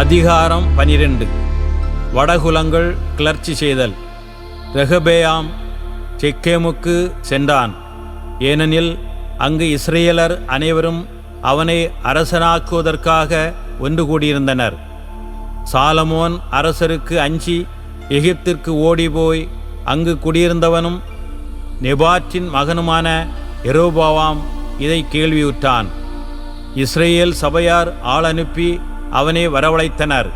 அதிகாரம் பனிரெண்டு. வடகுலங்கள் கிளர்ச்சி செய்தல். ரெகபேயாம் செக்கேமுக்கு சென்றான். ஏனெனில் அங்கு இஸ்ரேலர் அனைவரும் அவனை அரசனாக்குவதற்காக ஒன்று கூடியிருந்தனர். சாலமோன் அரசருக்கு அஞ்சி எகிப்திற்கு ஓடிப்போய் அங்கு குடியிருந்தவனும் நெபாற்றின் மகனுமான எரோபாவாம் இதை கேள்வியுற்றான். இஸ்ரேல் சபையார் ஆள் அனுப்பி அவனை வரவழைத்தனர்.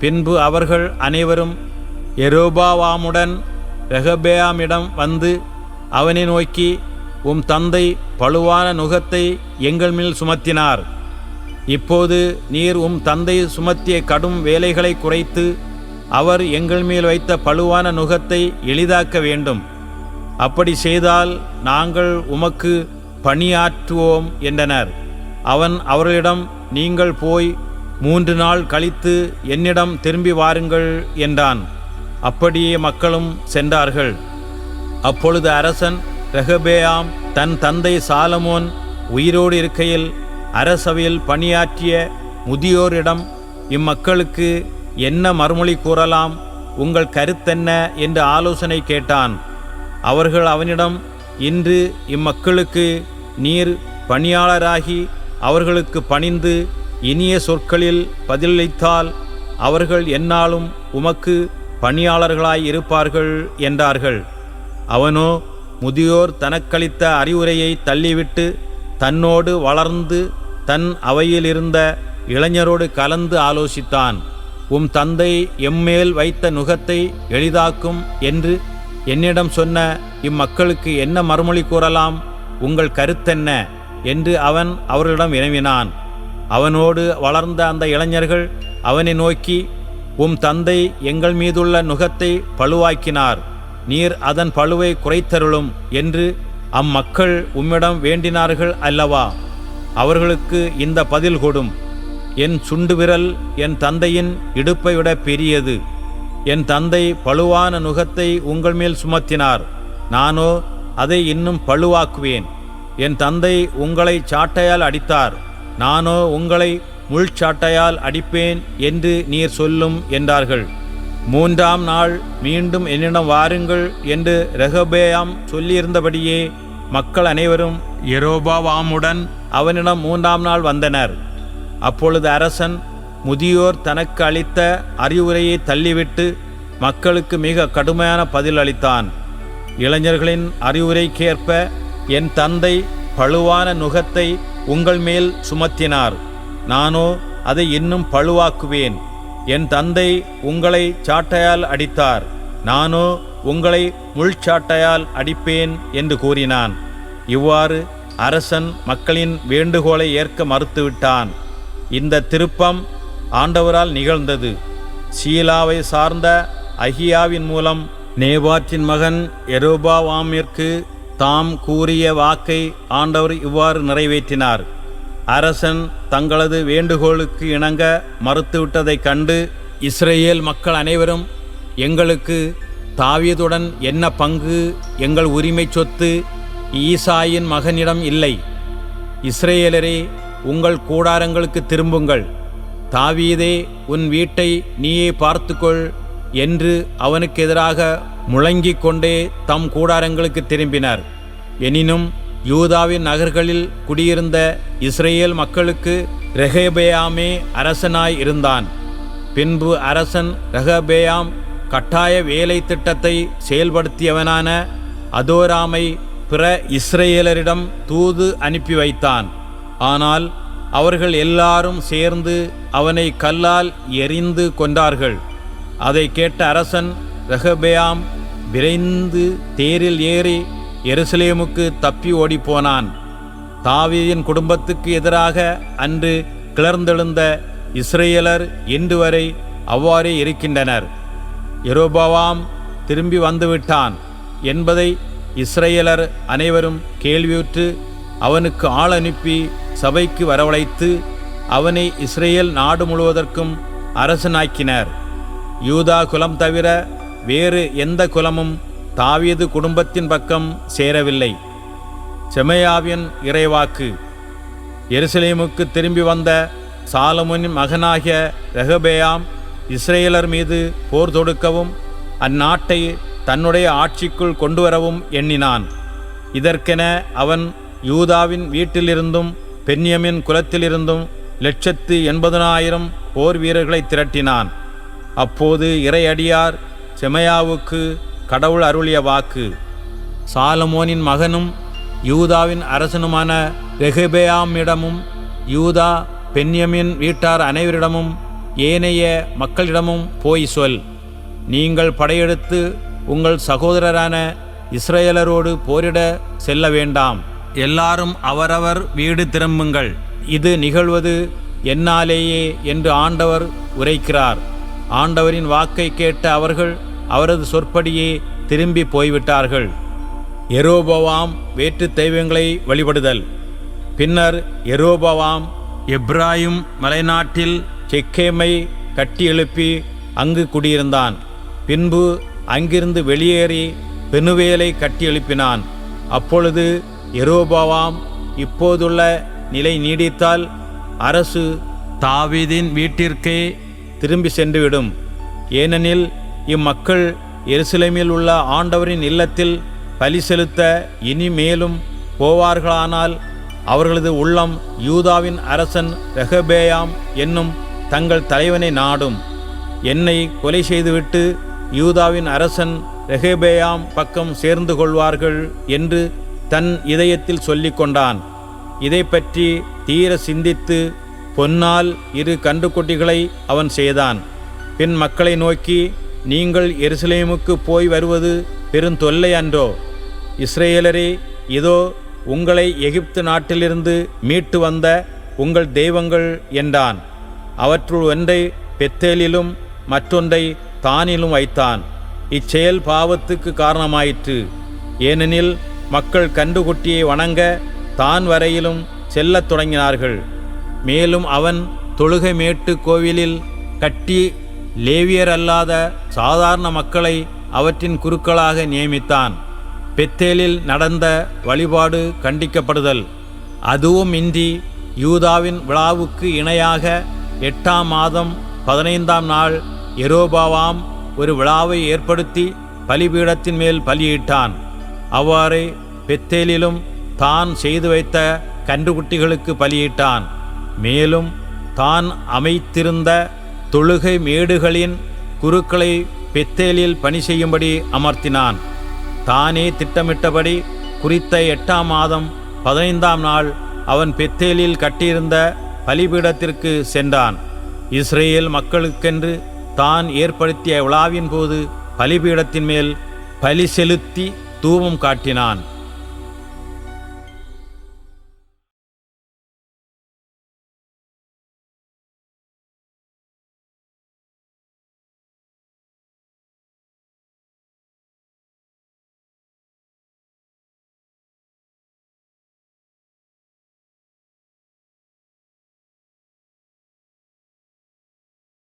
பின்பு அவர்கள் அனைவரும் எரோபாவாமுடன் ரெகபேயாமிடம் வந்து அவனை நோக்கி உம் தந்தை பழுவான நுகத்தை எங்கள் மேல் சுமத்தினார். இப்போது நீர் உம் தந்தை சுமத்திய கடும் வேலைகளை குறைத்து அவர் எங்கள் மேல் வைத்த பழுவான நுகத்தை எளிதாக்க வேண்டும். அப்படி செய்தால் நாங்கள் உமக்கு பணியாற்றுவோம் என்றனர். அவன் அவர்களிடம் நீங்கள் போய் மூன்று நாள் கழித்து என்னிடம் திரும்பி வாருங்கள் என்றான். அப்படியே மக்களும் சென்றார்கள். அப்பொழுது அரசன் ரெகபேயாம் தன் தந்தை சாலமோன் உயிரோடு இருக்கையில் அரசவையில் பணியாற்றிய முதியோரிடம் இம்மக்களுக்கு என்ன மறுமொழி கூறலாம் உங்கள் கருத்தென்ன என்று ஆலோசனை கேட்டான். அவர்கள் அவனிடம் இன்று இம்மக்களுக்கு நீர் பணியாளராகி அவர்களுக்கு பணிந்து இனிய சொற்களில் பதிலளித்தால் அவர்கள் என்னாலும் உமக்கு பணியாளர்களாய் இருப்பார்கள் என்றார்கள். அவனோ முதியோர் தனக்களித்த அறிவுரையை தள்ளிவிட்டு தன்னோடு வளர்ந்து தன் அவையில் இருந்த இளைஞரோடு கலந்து ஆலோசித்தான். உம் தந்தை எம்மேல் வைத்த நுகத்தை எளிதாக்கும் என்று என்னிடம் சொன்ன இம்மக்களுக்கு என்ன மறுமொழி கூறலாம்? உங்கள் கருத்தென்ன? என்று அவன் அவர்களிடம் வினவினான். அவனோடு வளர்ந்த அந்த இளைஞர்கள் அவனை நோக்கி உம் தந்தை எங்கள் மீதுள்ள நுகத்தை பழுவாக்கினார். நீர் அதன் பழுவை குறைத்தருளும் என்று அம்மக்கள் உம்மிடம் வேண்டினார்கள் அல்லவா? அவர்களுக்கு இந்த பதில் கொடும். என் சுண்டு விரல் என் தந்தையின் இடுப்பை விட பெரியது. என் தந்தை பழுவான நுகத்தை உங்கள் மேல் சுமத்தினார். நானோ அதை இன்னும் பழுவாக்குவேன். என் தந்தை உங்களை சாட்டையால் அடித்தார். நானோ உங்களை முள்சாட்டையால் அடிப்பேன் என்று நீர் சொல்லும் என்றார்கள். மூன்றாம் நாள் மீண்டும் என்னிடம் வாருங்கள் என்று ரெகபேயாம் சொல்லியிருந்தபடியே மக்கள் அனைவரும் எரோபாவாமுடன் அவனிடம் மூன்றாம் நாள் வந்தனர். அப்பொழுது அரசன் முதியோர் தனக்கு அளித்த அறிவுரையை தள்ளிவிட்டு மக்களுக்கு மிக கடுமையான பதில் அளித்தான். இளைஞர்களின் அறிவுரைக்கேற்ப என் தந்தை பழுவான நுகத்தை உங்கள் மேல் சுமத்தினார். நானோ அதை இன்னும் பழுவாக்குவேன். என் தந்தை உங்களை சாட்டையால் அடித்தார். நானோ உங்களை முள்சாட்டையால் அடிப்பேன் என்று கூறினான். இவ்வாறு அரசன் மக்களின் வேண்டுகோளை ஏற்க மறுத்துவிட்டான். இந்த திருப்பம் ஆண்டவரால் நிகழ்ந்தது. சீலாவை சார்ந்த அஹியாவின் மூலம் நேபாற்றின் மகன் எரோபாவாமிற்கு தாம் கூறிய வாக்கை ஆண்டவர் இவ்வாறு நிறைவேற்றினார். அரசன் தங்களது வேண்டுகோளுக்கு இணங்க மறுத்துவிட்டதைக் கண்டு இஸ்ரேல் மக்கள் அனைவரும் எங்களுக்கு தாவியதுடன் என்ன பங்கு எங்கள் உரிமை சொத்து ஈசாயின் மகனிடம் இல்லை. இஸ்ரேலரே உங்கள் கூடாரங்களுக்கு திரும்புங்கள். தாவீதே உன் வீட்டை நீயே பார்த்துக்கொள் என்று அவனுக்கு எதிராக முழங்கிக் கொண்டே தம் கூடாரங்களுக்கு திரும்பினர். எனினும் யூதாவின் நகர்களில் குடியிருந்த இஸ்ரேல் மக்களுக்கு ரெஹபேயாமே அரசனாய் இருந்தான். பின்பு அரசன் ரெஹபேயாம் கட்டாய வேலை திட்டத்தை செயல்படுத்தியவனான அதோராமை பிற இஸ்ரேலரிடம் தூது அனுப்பி வைத்தான். ஆனால் அவர்கள் எல்லாரும் சேர்ந்து அவனை கல்லால் எறிந்து கொண்டார்கள் அதை கேட்ட அரசன் ரெஹபேயாம் விரைந்து தேரில் ஏறி எருசலேமுக்கு தப்பி ஓடிப்போனான். தாவீதின் குடும்பத்துக்கு எதிராக அன்று கிளர்ந்தெழுந்த இஸ்ரேலர் இன்று வரை அவ்வாறே இருக்கின்றனர். எரோபாவாம் திரும்பி வந்துவிட்டான் என்பதை இஸ்ரேலர் அனைவரும் கேள்வியுற்று அவனுக்கு ஆள் அனுப்பி சபைக்கு வரவழைத்து அவனை இஸ்ரேல் நாடு முழுவதற்கும் அரசனாக்கினர். யூதா குலம் தவிர வேறு எந்த குலமும் தாவீது குடும்பத்தின் பக்கம் சேரவில்லை. செமையாவின் இறைவாக்கு. எருசலேமுக்கு திரும்பி வந்த சாலமோனின் மகனாகிய ரெகபேயாம் இஸ்ரேலர் மீது போர் தொடுக்கவும் அந்நாட்டை தன்னுடைய ஆட்சிக்குள் கொண்டுவரவும் எண்ணினான். இதற்கென அவன் யூதாவின் வீட்டிலிருந்தும் பென்யமின் குலத்திலிருந்தும் லட்சத்து எண்பதனாயிரம் போர் வீரர்களை திரட்டினான். அப்போது இறையடியார் செமையாவுக்கு கடவுள் அருளிய வாக்கு. சாலமோனின் மகனும் யூதாவின் அரசனுமான ரெகபேயாமிடமும் யூதா பென்யமின் வீட்டார் அனைவரிடமும் ஏனைய மக்களிடமும் போய் சொல். நீங்கள் படையெடுத்து உங்கள் சகோதரரான இஸ்ரேலரோடு போரிட செல்ல வேண்டாம். எல்லாரும் அவரவர் வீடு திரும்புங்கள். இது நிகழ்வது என்னாலேயே என்று ஆண்டவர் உரைக்கிறார். ஆண்டவரின் வாக்கை கேட்ட அவர்கள் அவரது சொற்படியே திரும்பி போய்விட்டார்கள். எரோபவாம் வேற்று தெய்வங்களை வழிபடுதல். பின்னர் எரோபவாம் எப்ராயும் மலைநாட்டில் செக்கேமை கட்டி எழுப்பி அங்கு குடியிருந்தான். பின்பு அங்கிருந்து வெளியேறி பெனுவேலை கட்டி எழுப்பினான். அப்பொழுது எரோபவாம் இப்போதுள்ள நிலை நீடித்தால் அரசு தாவீதின் வீட்டிற்கே திரும்பி சென்றுவிடும். ஏனெனில் இம்மக்கள் எருசலேமில் உள்ள ஆண்டவரின் இல்லத்தில் பலி செலுத்த இனிமேலும் போவார்களானால் அவர்களது உள்ளம் யூதாவின் அரசன் ரெஹபேயாம் என்னும் தங்கள் தலைவனை நாடும். என்னை கொலை செய்துவிட்டு யூதாவின் அரசன் ரெஹபேயாம் பக்கம் சேர்ந்து கொள்வார்கள் என்று தன் இதயத்தில் சொல்லிக்கொண்டான் இதை பற்றி தீர சிந்தித்து பொன்னால் இரு கன்றுக்குட்டிகளை அவன் செய்தான். பின் மக்களை நோக்கி நீங்கள் எருசலேமுக்கு போய் வருவது பெருந்தொல்லை அன்றோ? இஸ்ரேலரே இதோ உங்களை எகிப்து நாட்டிலிருந்து மீட்டு வந்த உங்கள் தெய்வங்கள் என்றான். அவற்றுள் ஒன்றை பெத்தேலிலும் மற்றொன்றை தானிலும் வைத்தான். இச்செயல் பாவத்துக்கு காரணமாயிற்று. ஏனெனில் மக்கள் கண்டுகுட்டியை வணங்க தான் வரையிலும் செல்லத் தொடங்கினார்கள். மேலும் அவன் தொழுகை மேட்டு கோவிலில் கட்டி லேவியர் அல்லாத சாதாரண மக்களை அவற்றின் குருக்களாக நியமித்தான். பெத்தேலில் நடந்த வழிபாடு கண்டிக்கப்படுதல். அதுவும் இன்றி யூதாவின் விழாவுக்கு இணையாக எட்டாம் மாதம் பதினைந்தாம் நாள் எரோபாவாம் ஒரு விழாவை ஏற்படுத்தி பலிபீடத்தின் மேல் பலியிட்டான். அவ்வாறே பெத்தேலிலும் தான் செய்து வைத்த கன்றுக்குட்டிகளுக்கு பலியிட்டான். மேலும் தான் அமைத்திருந்த தொழுகை மேடுகளின் குருக்களை பெத்தேலில் பணி செய்யும்படி அமர்த்தினான். தானே திட்டமிட்டபடி குறித்த எட்டாம் மாதம் பதினைந்தாம் நாள் அவன் பெத்தேலில் கட்டியிருந்த பலிபீடத்திற்கு சென்றான். இஸ்ரேல் மக்களுக்கென்று தான் ஏற்படுத்திய விழாவின் போது பலிபீடத்தின் மேல் பலி செலுத்தி தூபம் காட்டினான்.